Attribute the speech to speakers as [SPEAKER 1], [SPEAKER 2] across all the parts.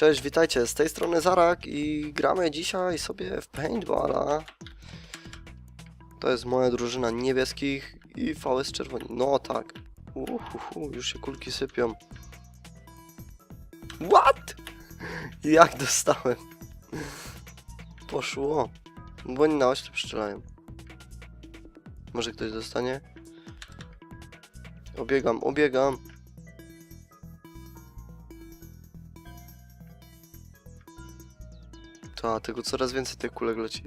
[SPEAKER 1] Cześć, witajcie, z tej strony Zarak i gramy dzisiaj sobie w paintballa. To jest moja drużyna niebieskich i VS czerwoni. No tak. Uhuhu, już się kulki sypią. What? Jak dostałem? Poszło. Bo oni na oślep strzelają. Może ktoś dostanie? Obiegam, obiegam. Ta, tego coraz więcej tych kulek leci.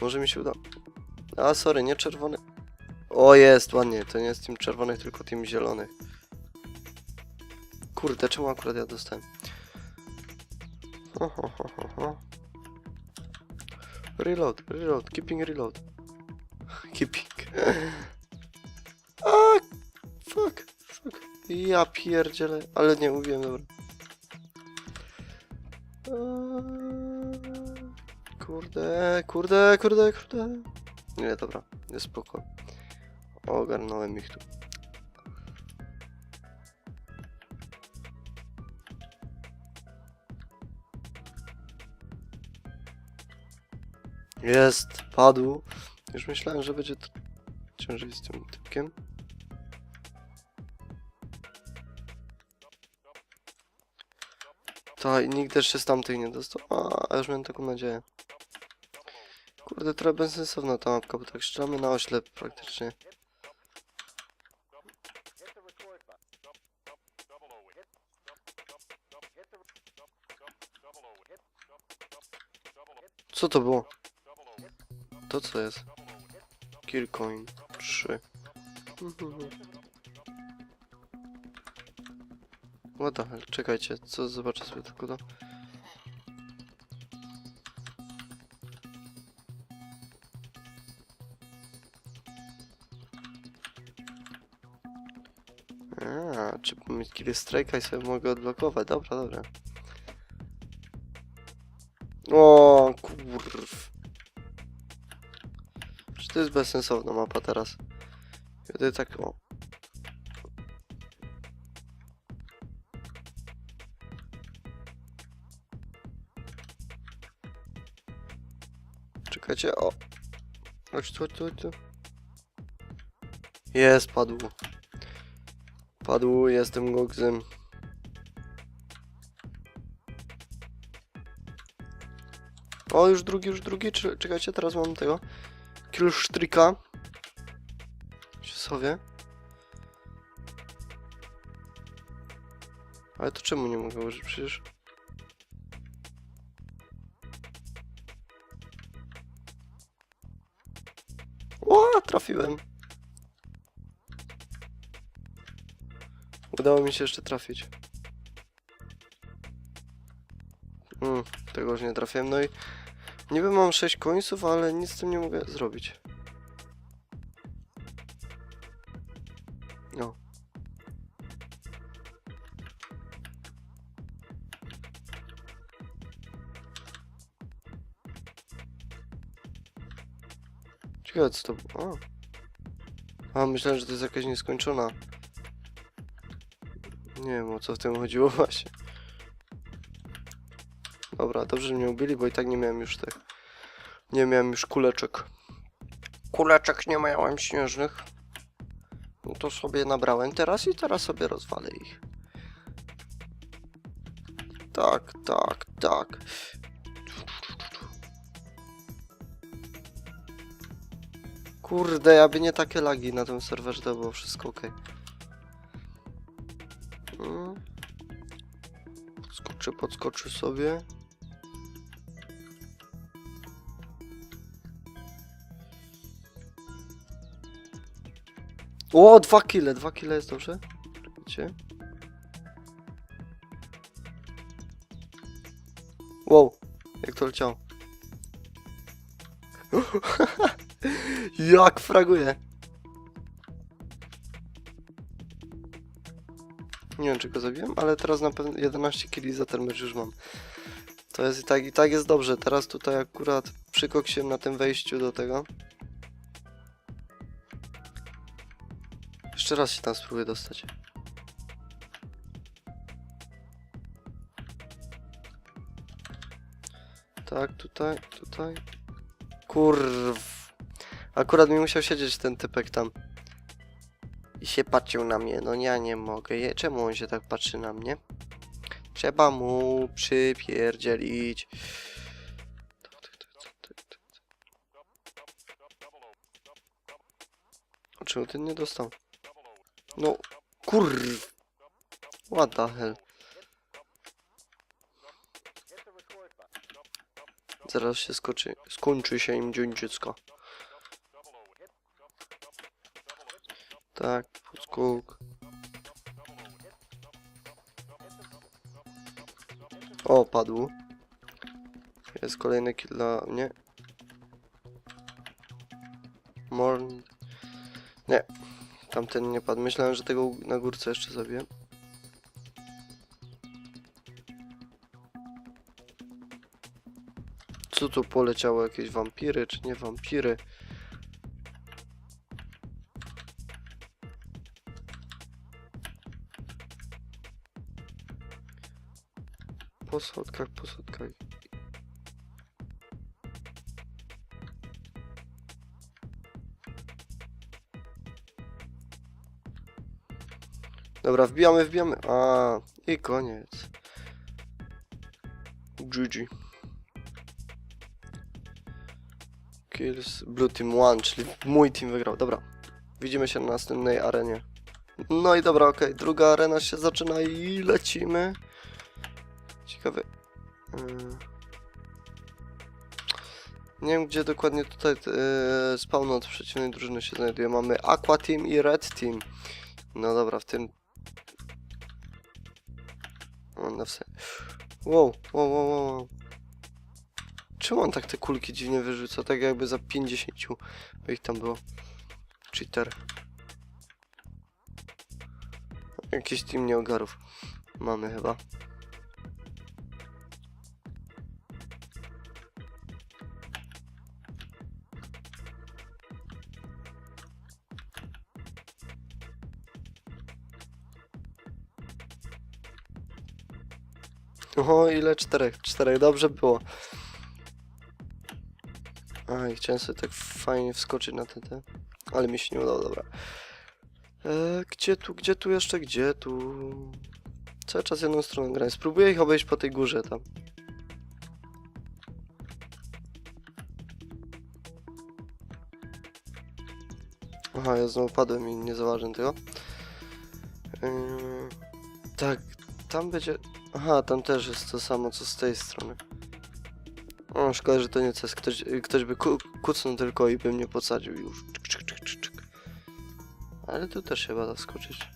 [SPEAKER 1] Może mi się uda. A, sorry, nie czerwony. O, jest, ładnie. To nie jest team czerwonych, tylko team zielonych. Kurde, czemu akurat ja dostałem? Reload, reload, keeping reload. Keeping. A, fuck, fuck. Ja pierdzielę, ale nie mówiłem, dobra. Kurde, kurde, kurde, kurde. Nie, dobra, jest spoko. Ogarnąłem ich tu. Jest, padł. Już myślałem, że będzie ciężej z tym typkiem. Tak, i też się z tamtych nie dostał. A już miałem taką nadzieję. Kurde, trochę bezsensowna ta mapka, bo tak strzelamy na oślep praktycznie. Co to było? To co jest? Killcoin 3. What the hell? Czekajcie, co zobaczę sobie tylko to. Czy mieć kill strike'a i sobie mogę odblokować? Dobra, dobra. O, kurw. Czy to jest bezsensowna mapa teraz? Kiedy tak, o. Czekajcie, o. Chodź tu, tu, tu. Jest, padł. Padł, jestem gogsem. O, już drugi, już drugi. Czekajcie, teraz mam tego. Killstreaka. Się sobie. Ale to czemu nie mogę użyć? Przecież... O, trafiłem. Udało mi się jeszcze trafić. Mm, tego już nie trafiłem. No i niby mam 6 końców, ale nic z tym nie mogę zrobić. No. Ciekawe co to było. A, myślałem, że to jest jakaś nieskończona. Nie wiem o co w tym chodziło właśnie. Dobra, dobrze że mnie ubili, bo i tak nie miałem już tych. Nie miałem już kuleczek. Kuleczek nie miałem śnieżnych. No to sobie nabrałem teraz i teraz sobie rozwalę ich. Tak, tak, tak. Kurde, aby nie takie lagi na tym serwerze, to było wszystko ok. Podskoczę sobie. O, dwa kile, dwa kile jest dobrze. Czekajcie. Wow, jak to leciało. jak fraguje. Nie wiem, czy go zabiłem, ale teraz na pewno 11 kili za ten mecz już mam. To jest i tak, i tak jest dobrze. Teraz tutaj akurat przykoksiłem na tym wejściu do tego. Jeszcze raz się tam spróbuję dostać. Tak, tutaj, tutaj. Kurw. Akurat mi musiał siedzieć ten typek tam. I się patrzył na mnie. No ja nie mogę. Je- Czemu on się tak patrzy na mnie? Trzeba mu przypierdzielić. Czemu ten nie dostał? No, kurw. What the hell? Zaraz się skoczy, skończy się im dzień. Tak, podskok. O, padł. Jest kolejny kill dla mnie. Morn. Nie. Tamten nie padł. Myślałem, że tego na górce jeszcze zabiję. Co tu poleciało? Jakieś wampiry, czy nie wampiry? Po schodkach, po schodkach. Dobra, wbijamy, wbijamy. A, i koniec. GG. Kills Blue Team 1, czyli mój team wygrał. Dobra, widzimy się na następnej arenie. No i dobra, okej, druga arena się zaczyna i lecimy. Ciekawe. Yy. Nie wiem, gdzie dokładnie tutaj yy, spawn od przeciwnej drużyny się znajduje. Mamy Aqua Team i Red Team. No dobra, w tym... O, na wse... Wow, wow, wow, wow. Czemu on tak te kulki dziwnie wyrzuca? Tak jakby za 50 by ich tam było. Cheater. Jakiś team nieogarów. Mamy chyba. O, ile? Czterech. Czterech. Dobrze było. Aj, chciałem sobie tak fajnie wskoczyć na te. Ale mi się nie udało, dobra. E, gdzie tu, gdzie tu jeszcze, gdzie tu? Cały czas jedną stroną grałem. Spróbuję ich obejść po tej górze tam. Aha, ja znowu padłem i nie zauważyłem tego. Yy, tak, tam będzie... Aha, tam też jest to samo, co z tej strony. O, szkoda, że to nie CS. Ktoś, ktoś by ku, kucnął tylko i by mnie podsadził i już. Czyk, czyk, czyk, czyk. Ale tu też chyba da skoczyć.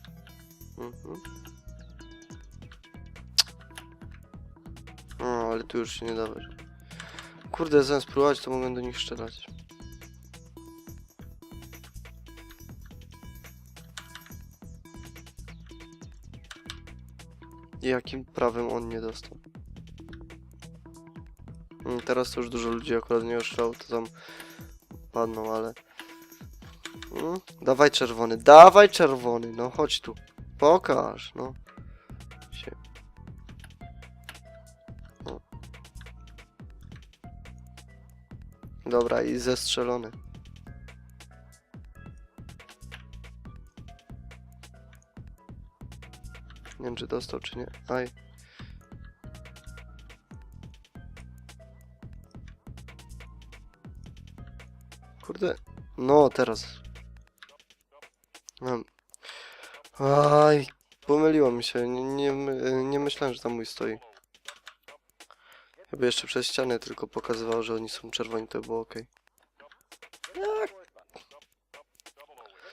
[SPEAKER 1] Mhm. O, ale tu już się nie da. Kurde, zamiast spróbować, to mogę do nich strzelać. Jakim prawem on nie dostał? Mm, Teraz to już dużo ludzi akurat nie oszczał, to tam padną, ale... Mm, dawaj czerwony, dawaj czerwony, no chodź tu. Pokaż, no. Się. No. Dobra, i zestrzelony. Nie wiem, czy dostał, czy nie. Aj. Kurde. No, teraz. Mam. Aj, pomyliło mi się. Nie, nie, nie myślałem, że tam mój stoi. Jakby jeszcze przez ścianę tylko pokazywał, że oni są czerwoni, to było ok.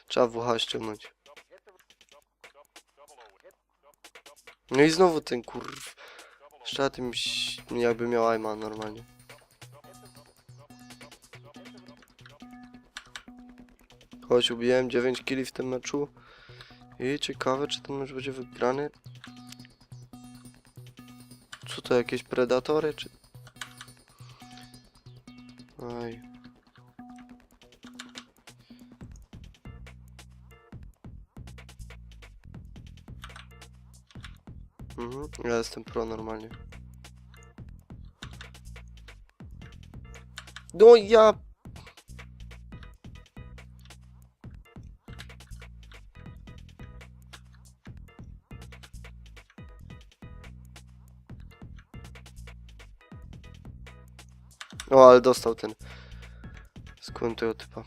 [SPEAKER 1] Trzeba WH ściągnąć. No i znowu ten kurw. Jeszcze na tym jakby miał aima normalnie. Chodź, ubiłem 9 killi w tym meczu. I ciekawe, czy ten mecz będzie wygrany. Co to, jakieś predatory, czy... Mhm, ja jestem pro normalnie. No ja... O, ale dostał ten. Skąd tego typa?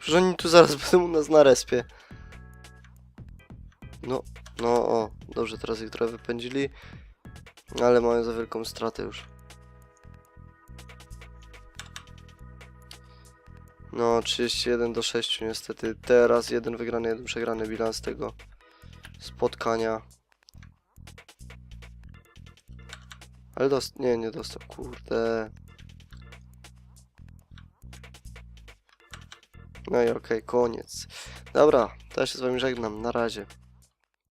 [SPEAKER 1] Przecież oni tu zaraz będą u nas na respie. No, no o, dobrze, teraz ich trochę wypędzili. Ale mają za wielką stratę już. No, 31 do 6 niestety. Teraz jeden wygrany, jeden przegrany bilans tego spotkania. Ale dost... Nie, nie dostał, kurde. No i okej, koniec. Dobra, to ja się z wami żegnam, na razie.